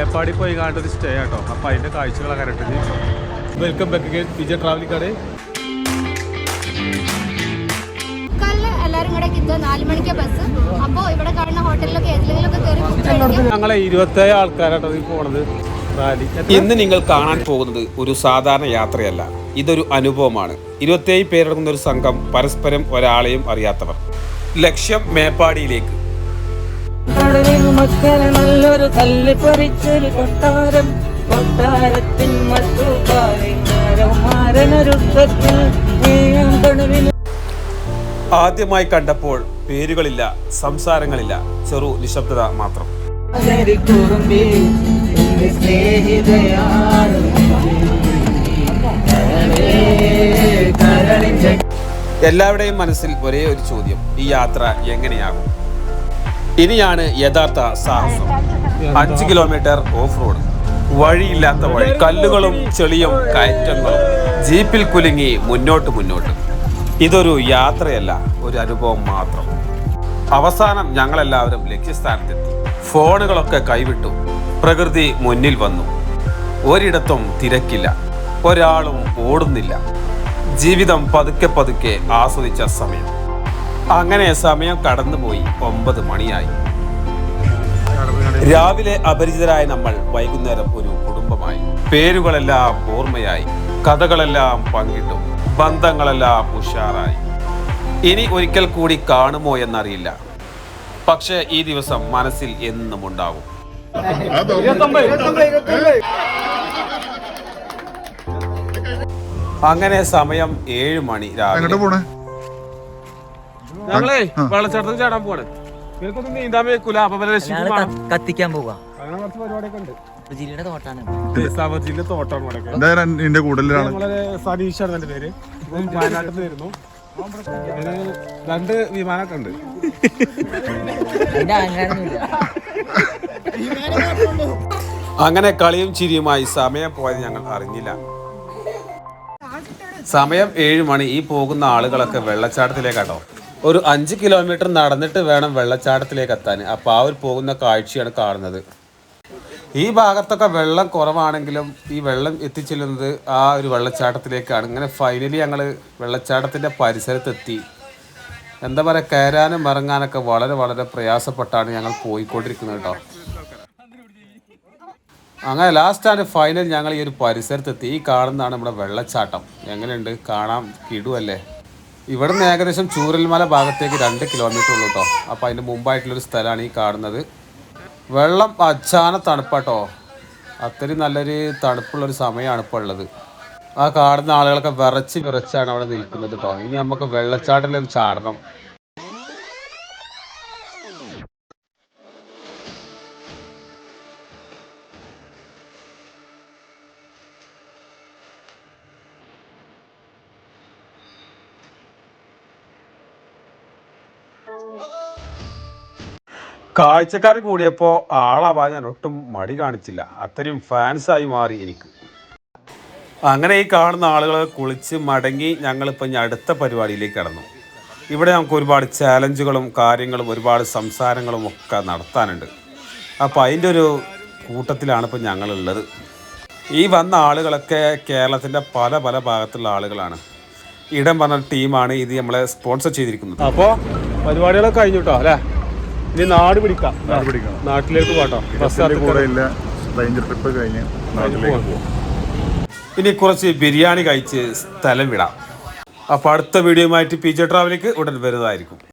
മേപ്പാടി പോയി കാണേണ്ട സ്റ്റേ ആട്ടോ അപ്പൊ അതിന്റെ കാഴ്ചകളൊക്കെ കണ്ടിട്ട് welcome back again Vijaya travelling കടേ എല്ലാവരും കൂടെ എത്തുക നാല് മണിക്ക് ബസ് അപ്പോൾ ഇവിടെ കാണുന്ന ഹോട്ടലിലൊക്കെ കയറി. ഞങ്ങളെ ഇരുപത്തേഴ് ആൾക്കാരാട്ടോ ഈ പോണത്. ഇന്ന് നിങ്ങൾ കാണാൻ പോകുന്നത് ഒരു സാധാരണ യാത്രയല്ല. ഇതൊരു അനുഭവമാണ്. ഇരുപത്തേഴ് പേരടങ്ങുന്ന ഒരു സംഘം പരസ്പരം ഒരാളെയും അറിയാത്തവർ. ലക്ഷ്യം മേപ്പാടിയിലേക്ക്. കടലിൽ മക്കളെ നല്ലൊരു തല്ലി പറിച്ചൊരു കൊട്ടാരം കൊട്ടാരത്തിൻ മറ്റു മാരനൊരുക്കത്തിൽ ആദ്യമായി കണ്ടപ്പോൾ പേരുകളില്ല സംസാരങ്ങളില്ല ചെറു നിശബ്ദത മാത്രം. എല്ലാവരുടെയും മനസ്സിൽ ഒരേ ഒരു ചോദ്യം ഈ യാത്ര എങ്ങനെയാകും? ഇനിയാണ് യഥാർത്ഥ സാഹസം. അഞ്ച് കിലോമീറ്റർ ഓഫ് റോഡ് വഴിയില്ലാത്ത വഴി. കല്ലുകളും ചെളിയും കയറ്റങ്ങളും. ജീപ്പിൽ കുലുങ്ങി മുന്നോട്ട് മുന്നോട്ട്. ഇതൊരു യാത്രയല്ല ഒരു അനുഭവം മാത്രം. അവസാനം ഞങ്ങളെല്ലാവരും ലക്ഷ്യസ്ഥാനത്തെത്തി. ഫോണുകളൊക്കെ കൈവിട്ടു. പ്രകൃതി മുന്നിൽ വന്നു. ഒരിടത്തും തിരക്കില്ല. ഒരാളും ഓടുന്നില്ല. ജീവിതം പതുക്കെ പതുക്കെ ആസ്വദിച്ച സമയം. അങ്ങനെ സമയം കടന്നുപോയി ഒമ്പത് മണിയായി. രാവിലെ അപരിചിതരായ നമ്മൾ വൈകുന്നേരം ഒരു കുടുംബമായി. പേരുകളെല്ലാം ഓർമ്മയായി. കഥകളെല്ലാം പങ്കിട്ടു. ബന്ധങ്ങളെല്ലാം ഉഷാറായി. ഇനി ഒരിക്കൽ കൂടി കാണുമോ എന്നറിയില്ല. പക്ഷെ ഈ ദിവസം മനസ്സിൽ എന്നും ഉണ്ടാവും. അങ്ങനെ സമയം ഏഴ് മണി രാവിലെ. ഞങ്ങളേ വെള്ളച്ചാട്ടത്തിൽ ചാടാൻ പോവാണ്. നീന്താൻ വെക്കൂല അപ്പൊ വല്ല രക്ഷിക്കും ഞങ്ങൾ വേണം. ക- കത്തിക്കാൻ പോവാ. അങ്ങനെ കുറച്ച് പരിപാടിയൊക്കെ ഉണ്ട്. ജില്ലയുടെ തോട്ടാണ്. സമജില്ല തോട്ടം ഇവിടെ. എന്തായാലും നിന്റെ കൂടുതലാണ് നമ്മളെ സതീഷാണ് എന്റെ പേര്. ഇവൻ വയനാട്ടിൽ നിന്ന് വരുന്നു. ഇവന് രണ്ട് വിമാനമൊക്കെ ഉണ്ട്. അങ്ങനെ കളിയും ചിരിയുമായി സമയം പോയത് ഞങ്ങൾ അറിഞ്ഞില്ല. സമയം ഏഴ് മണി. ഈ പോകുന്ന ആളുകളൊക്കെ വെള്ളച്ചാട്ടത്തിലേക്കാട്ടോ. ഒരു അഞ്ച് കിലോമീറ്റർ നടന്നിട്ട് വേണം വെള്ളച്ചാട്ടത്തിലേക്ക് എത്താൻ. അപ്പോൾ ആ ഒരു പോകുന്ന കാഴ്ചയാണ് കാണുന്നത്. ഈ ഭാഗത്തൊക്കെ വെള്ളം കുറവാണെങ്കിലും ഈ വെള്ളം എത്തിച്ചെല്ലുന്നത് ആ ഒരു വെള്ളച്ചാട്ടത്തിലേക്കാണ്. ഇങ്ങനെ ഫൈനലി ഞങ്ങൾ വെള്ളച്ചാട്ടത്തിന്റെ പരിസരത്തെത്തി. എന്താ പറയുക കയറാനും ഇറങ്ങാനൊക്കെ വളരെ വളരെ പ്രയാസപ്പെട്ടാണ് ഞങ്ങൾ പോയിക്കൊണ്ടിരിക്കുന്നത് കേട്ടോ. അങ്ങനെ ലാസ്റ്റാണ് ഫൈനൽ ഞങ്ങൾ ഈ ഒരു പരിസരത്തെത്തി. ഈ കാണുന്നതാണ് നമ്മുടെ വെള്ളച്ചാട്ടം. എങ്ങനെയുണ്ട്? കാണാം. കിടുവല്ലേ ഇവിടെ നിന്ന് ഏകദേശം ചൂരൽമല ഭാഗത്തേക്ക് രണ്ട് കിലോമീറ്റർ ഉള്ളൂ കേട്ടോ അപ്പോൾ അതിന്റെ മുമ്പായിട്ടുള്ളൊരു സ്ഥലമാണ് ഈ കാണുന്നത്. വെള്ളം അച്ചാന തണുപ്പാട്ടോ അത്രയും നല്ലൊരു തണുപ്പുള്ളൊരു സമയമാണ് ഇപ്പോൾ ഉള്ളത്. ആ കാണുന്ന ആളുകളൊക്കെ വിറച്ച് വിറച്ചാണ് അവിടെ നിൽക്കുന്നത് കേട്ടോ ഇനി നമുക്ക് വെള്ളച്ചാട്ടം ചാടണം. കാഴ്ചക്കാർ കൂടിയപ്പോൾ ആളാവാൻ ഞാൻ ഒട്ടും മടി കാണിച്ചില്ല. അത്രയും ഫാൻസായി മാറി എനിക്ക്. അങ്ങനെ ഈ കാണുന്ന ആളുകൾ കുളിച്ച് മടങ്ങി ഞങ്ങളിപ്പോൾ ഇനി അടുത്ത പരിപാടിയിലേക്ക് കടന്നു. ഇവിടെ നമുക്ക് ഒരുപാട് ചാലഞ്ചുകളും കാര്യങ്ങളും ഒരുപാട് സംസാരങ്ങളും ഒക്കെ നടത്താനുണ്ട്. അപ്പോൾ അതിന്റെ ഒരു കൂട്ടത്തിലാണ് ഇപ്പോൾ ഞങ്ങളുള്ളത്. ഈ വന്ന ആളുകളൊക്കെ കേരളത്തിന്റെ പല പല ഭാഗത്തുള്ള ആളുകളാണ്. ഇടം പറഞ്ഞ ടീമാണ് ഇത് നമ്മളെ സ്പോൺസർ ചെയ്തിരിക്കുന്നത്. അപ്പോ പരിപാടികളൊക്കെ കഴിഞ്ഞു കേട്ടോ അല്ലേ? ഇനി നാട് പിടിക്കാം. നാട് പിടിക്കണം. നാട്ടിലേക്ക് പോട്ടോ ബസ് റേഞ്ചർ ട്രിപ്പ് കഴിഞ്ഞ് നാട്ടിലേക്ക് പോകും ഇനി കുറച്ച് ബിരിയാണി കഴിച്ച് സ്ഥലം വിടാം. അപ്പോൾ അടുത്ത വീഡിയോയുമായിട്ട് പി ജെ ട്രാവലിക്ക് ഉടൻ വരുന്നതായിരിക്കും.